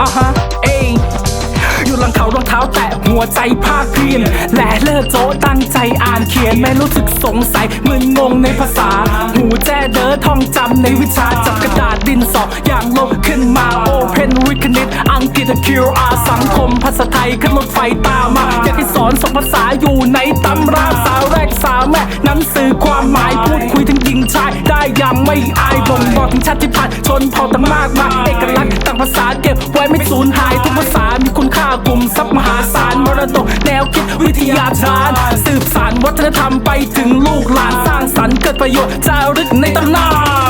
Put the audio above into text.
อะฮะเอยอยู่หลังเขารองเท้าแตะหัวใจภาคเพียนและเลิกโจตั้งใจอ่านเขียนไม่รู้สึกสงสัยมึนงงในภาษา หูแจ้เด้อท่องจำในวิชาจับกระดาษดินสออย่างลบขึ้นมาโอเพนวิคณิตอังกฤษ QR สังคมภาษาไทยขึ้นรถไฟตามมา อยากให้สอนสองภาษาอยู่ในตำราสาวแรกสาวแม่หนังสือความหมายพูดคุยทั้งหญิงชายได้อย่างไม่อายบ่งบอกถึงชาติพันธุ์ชนเผ่าต่างมากมายเอกลักษณ์ต่างภาษาเก็บ ว้ไม่สูญหายทุกภาษา มีคุณค่ากลุ่มทรัพย์มหาศาลมรดกแนวคิดวิทยาทาน สืบสานวัฒนธรรมไปถึงลูกหลานสร้างสรรค์เกิดประโยชน์จารึกในตำนาน